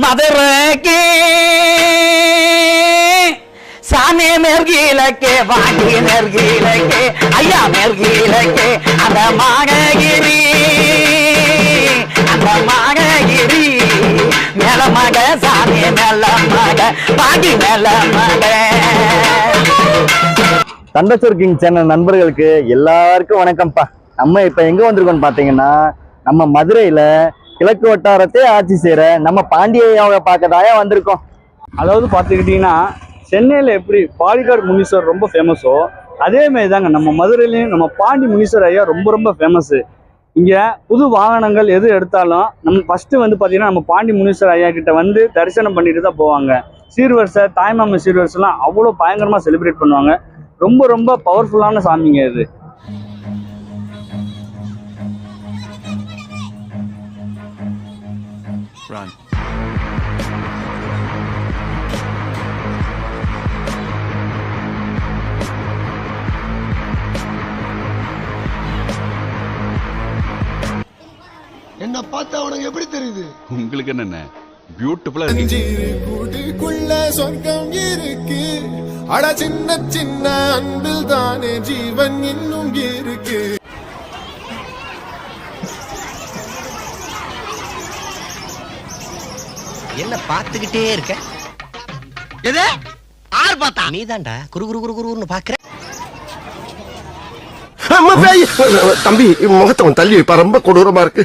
மதுரைக்கு. சாமி நெர்கீழக்கே வாங்கி நெர்கீழக்கே ஐயா நெர்கீழக்கே அந்த மாககிரி. அந்த மாககிரி மேல மக சாமி மேல மக பாண்டி மேல மக. தண்டச்சூர் கிங் சேனல் நண்பர்களுக்கு எல்லாருக்கும் வணக்கம்ப்பா. நம்ம இப்ப எங்க வந்திருக்கோம்னு பாத்தீங்கன்னா நம்ம மதுரையில கிழக்கு வட்டாரத்தை ஆட்சி செய்கிற நம்ம பாண்டியாவை பார்க்கதாயா வந்திருக்கோம். அதாவது பார்த்துக்கிட்டிங்கன்னா சென்னையில் எப்படி பாலிகாட் முனீஸ்வர் ரொம்ப ஃபேமஸோ அதே தாங்க நம்ம மதுரையிலையும் நம்ம பாண்டி முனீஸ்வர் ஐயா ரொம்ப ரொம்ப ஃபேமஸ்ஸு இங்கே புது வாகனங்கள் எது எடுத்தாலும் நம்ம ஃபஸ்ட்டு வந்து பார்த்திங்கன்னா நம்ம பாண்டி முனீஸ்வர் ஐயா கிட்ட வந்து தரிசனம் பண்ணிட்டு தான் போவாங்க. சீர்வரிசை தாய்மாம சீர்வரிசைலாம் அவ்வளோ பயங்கரமாக செலிப்ரேட் பண்ணுவாங்க. ரொம்ப ரொம்ப பவர்ஃபுல்லான சாமிங்க இது. என்ன பார்த்தா உனக்கு எப்படி தெரியுது? உங்களுக்கு என்னென்ன? பியூட்டிஃபுல்லா இருக்கீங்க குடிக்குள்ள சொர்க்கம் இருக்கு. அட சின்ன சின்ன அன்பில் தானே ஜீவன் இன்னும் இருக்கு. என்ன பார்த்துக்கிட்டே இருக்க? எது? ஆறு பார்த்தா? நீதான்டா குரு குரு குரு குருன்னு பாக்குற. தம்பி முகத்தை அவன் தள்ளி வைப்பா. ரொம்ப கொடூரமா இருக்கு.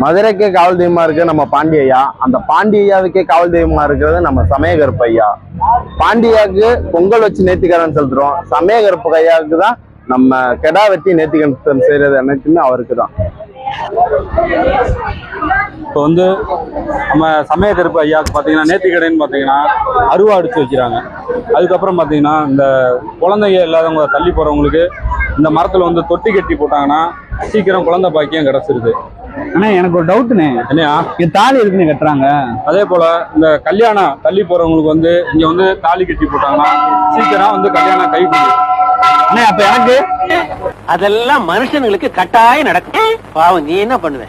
மதுரைக்கே காவல் தெய்வமா இருக்கு நம்ம பாண்டியையா அந்த பாண்டியாவுக்கே காவல் தெய்வமா இருக்கிறது நம்ம சமயகருப்பு ஐயா. பாண்டியாவுக்கு பொங்கல் வச்சு நேர்த்திக்கடன் செலுத்துறோம். சமயகருப்பு ஐயாவுக்கு தான் நம்ம கெடா வெட்டி நேர்த்திக்கடன் செய்யறது அனைத்துமே அவருக்கு தான். இப்போ வந்து நம்ம சமய கருப்பு ஐயாவுக்கு பார்த்தீங்கன்னா நேர்த்திக்கடைன்னு பார்த்தீங்கன்னா அருவா அடிச்சு வைக்கிறாங்க அதுக்கப்புறம் பார்த்தீங்கன்னா இந்த குழந்தைங்க இல்லாதவங்க தள்ளி போகிறவங்களுக்கு இந்த மரத்தில் வந்து தொட்டி கட்டி போட்டாங்கன்னா சீக்கிரம் குழந்தை பாக்கியம் கிடச்சிருது. அண்ணா எனக்கு ஒரு டவுட்டுண்ணே என்னையா? இங்க தாலி இருக்குன்னு கட்டுறாங்க? அதே போல் இந்த கல்யாணம் தள்ளி போகிறவங்களுக்கு வந்து இங்கே வந்து தாலி கட்டி போட்டாங்கன்னா சீக்கிரம் வந்து கல்யாணம் கை அண்ணே அப்ப எனக்கு? அதெல்லாம் மனுஷனுங்களுக்கு கட்டாயம் நடக்கும். பாவம் நீ என்ன பண்ணுவ?